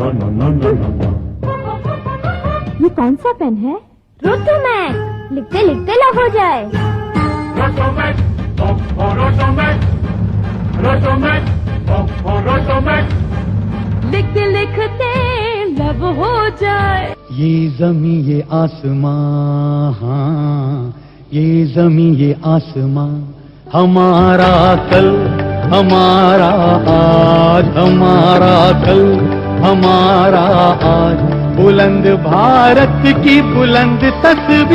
ये कौन सा पेन है? रोटोमैक लिखते लिखते लव हो जाए. लिखते लिखते लव हो जाए। ये जमी ये आसमां हाँ। ये जमी ये आसमां। हमारा कल हमारा आज हमारा कल। हमारा आज बुलंद भारत की बुलंद तस्वीर।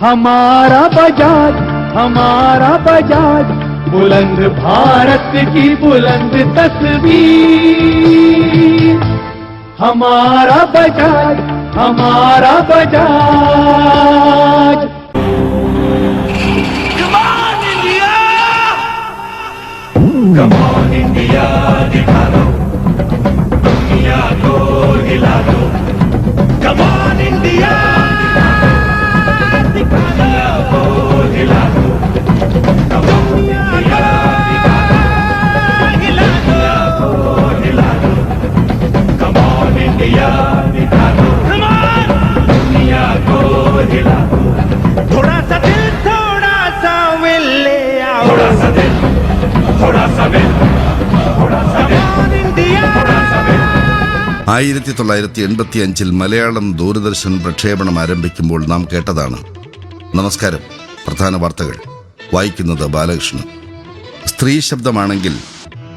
हमारा बजाज हमारा बजाज, बुलंद भारत की बुलंद तस्वीर। हमारा बजाज हमारा बजाज। Come on, India, दिखा दो दुनिया को हिला दो ആയിരത്തി തൊള്ളായിരത്തി എൺപത്തി അഞ്ചിൽ മലയാളം ദൂരദർശൻ പ്രക്ഷേപണം ആരംഭിക്കുമ്പോൾ നാം കേട്ടതാണ്. നമസ്കാരം. പ്രധാന വാർത്തകൾ. വായിക്കുന്നത് ബാലകൃഷ്ണൻ. സ്ത്രീ ശബ്ദമാണെങ്കിൽ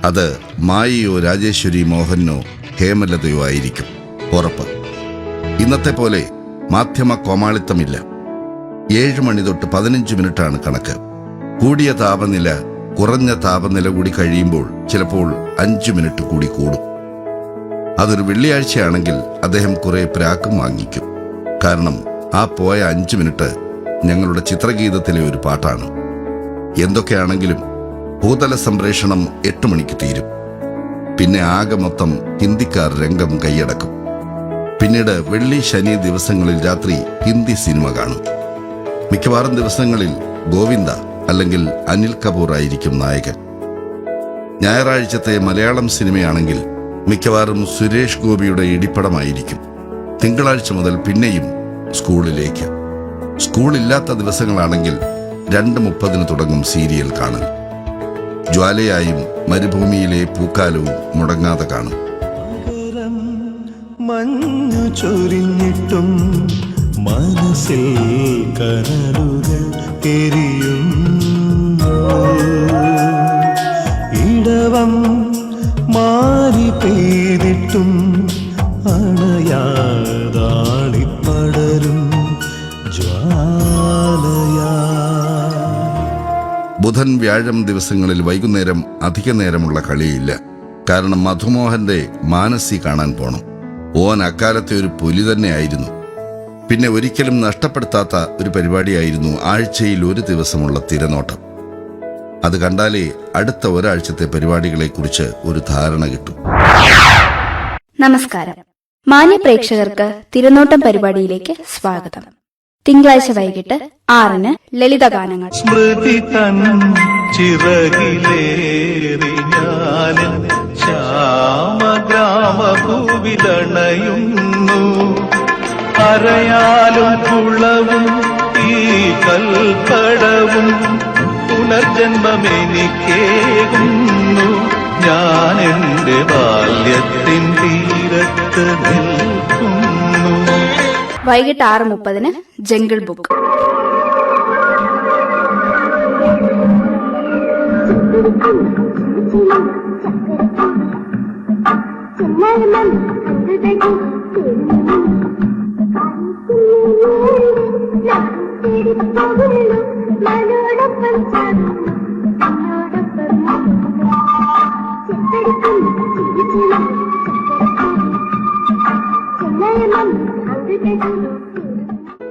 അത് മായയോ രാജേശ്വരി മോഹനോ ഹേമലതയോ ആയിരിക്കും. ഉറപ്പ്. ഇന്നത്തെ പോലെ മാധ്യമ കോമാളിത്തമില്ല. ഏഴ് മണി തൊട്ട് പതിനഞ്ച് മിനിറ്റാണ് കണക്ക്. കൂടിയ താപനില കുറഞ്ഞ താപനില കൂടി കഴിയുമ്പോൾ ചിലപ്പോൾ അഞ്ച് മിനിറ്റ് കൂടി കൂടും. അതൊരു വെള്ളിയാഴ്ചയാണെങ്കിൽ അദ്ദേഹം കുറെ പ്രാക്കും വാങ്ങിക്കും. കാരണം ആ പോയ അഞ്ച് മിനിറ്റ് ഞങ്ങളുടെ ചിത്രഗീതത്തിലെ ഒരു പാട്ടാണ്. എന്തൊക്കെയാണെങ്കിലും ഭൂതല സംപ്രേഷണം എട്ട് മണിക്ക് തീരും. പിന്നെ ആകെ മൊത്തം ഹിന്ദിക്കാർ രംഗം കൈയടക്കും. പിന്നീട് വെള്ളി ശനി ദിവസങ്ങളിൽ രാത്രി ഹിന്ദി സിനിമ കാണും. മിക്കവാറും ദിവസങ്ങളിൽ ഗോവിന്ദ അല്ലെങ്കിൽ അനിൽ കപൂർ ആയിരിക്കും നായകൻ. ഞായറാഴ്ചത്തെ മലയാളം സിനിമയാണെങ്കിൽ മിക്കവാറും സുരേഷ് ഗോപിയുടെ ഇടിപ്പടമായിരിക്കും. തിങ്കളാഴ്ച മുതൽ പിന്നെയും സ്കൂളിലേക്ക്. സ്കൂളില്ലാത്ത ദിവസങ്ങളാണെങ്കിൽ രണ്ട് മുപ്പതിന് തുടങ്ങും സീരിയൽ കാണൽ. ജ്വാലയായും മരുഭൂമിയിലെ പൂക്കാലവും മുടങ്ങാതെ കാണും. ചൊരിഞ്ഞിട്ടും മനസ്സിൽ കനലുകൾ എരിയും. ബുധൻ വ്യാഴം ദിവസങ്ങളിൽ വൈകുന്നേരം അധിക നേരമുള്ള കളിയില്ല. കാരണം മധുമോഹന്റെ മാനസി കാണാൻ പോണം. ഓൻ അക്കാലത്തെ ഒരു പുലി തന്നെയായിരുന്നു പിന്നെ ഒരിക്കലും നഷ്ടപ്പെടുത്താത്ത ഒരു പരിപാടിയായിരുന്നു ആഴ്ചയിൽ ഒരു ദിവസമുള്ള തിരനോട്ടം. അത് കണ്ടാലേ അടുത്ത ഒരാഴ്ചത്തെ പരിപാടികളെക്കുറിച്ച് ഒരു ധാരണ കിട്ടും. നമസ്കാരം. മാന്യ പ്രേക്ഷകർക്ക് തിരുനോട്ടം പരിപാടിയിലേക്ക് സ്വാഗതം. തിങ്കളാഴ്ച വൈകിട്ട് ആറിന് ലളിതഗാനങ്ങൾ സ്മൃതി തൻ ചിറകിലേറി ശ്യാമഗ്രാമഭൂവിലണയുന്നു കുളവും ഈ കൽപ്പടവും പുനർജന്മമെനിക്കേകുന്നു വൈകിട്ട് ആറ് മുപ്പതിന് ജംഗിൾ ബുക്ക്.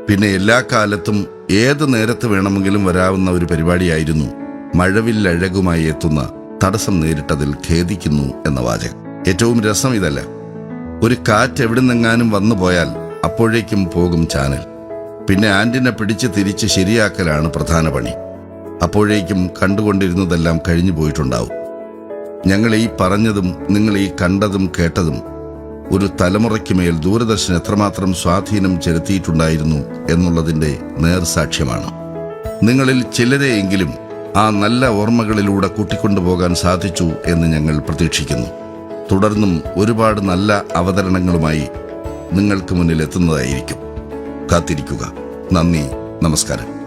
പിന്നെ എല്ലാ കാലത്തും ഏത് നേരത്ത് വേണമെങ്കിലും വരാവുന്ന ഒരു പരിപാടിയായിരുന്നു മഴവില്ലഴകുമായി എത്തുന്ന തടസ്സം നേരിട്ടതിൽ ഖേദിക്കുന്നു എന്ന വാചകം. ഏറ്റവും രസം ഇതല്ല. ഒരു കാറ്റ് എവിടെ എവിടുന്നെങ്ങാനും വന്നു പോയാൽ അപ്പോഴേക്കും പോകും ചാനൽ. പിന്നെ ആന്റിനെ പിടിച്ച് തിരിച്ച് ശരിയാക്കലാണ് പ്രധാന പണി. അപ്പോഴേക്കും കണ്ടുകൊണ്ടിരുന്നതെല്ലാം കഴിഞ്ഞു പോയിട്ടുണ്ടാവും. ഞങ്ങൾ ഈ പറഞ്ഞതും നിങ്ങൾ ഈ കണ്ടതും കേട്ടതും ഒരു തലമുറയ്ക്ക് മേൽ ദൂരദർശൻ എത്രമാത്രം സ്വാധീനം ചെലുത്തിയിട്ടുണ്ടായിരുന്നു എന്നുള്ളതിന്റെ നേർസാക്ഷ്യമാണ്. നിങ്ങളിൽ ചിലരെയെങ്കിലും ആ നല്ല ഓർമ്മകളിലൂടെ കൂട്ടിക്കൊണ്ടുപോകാൻ സാധിച്ചു എന്ന് ഞങ്ങൾ പ്രതീക്ഷിക്കുന്നു. തുടർന്നും ഒരുപാട് നല്ല അവതരണങ്ങളുമായി നിങ്ങൾക്ക് മുന്നിൽ എത്തുന്നതായിരിക്കും കാത്തിരിക്കുക. നന്ദി. നമസ്കാരം.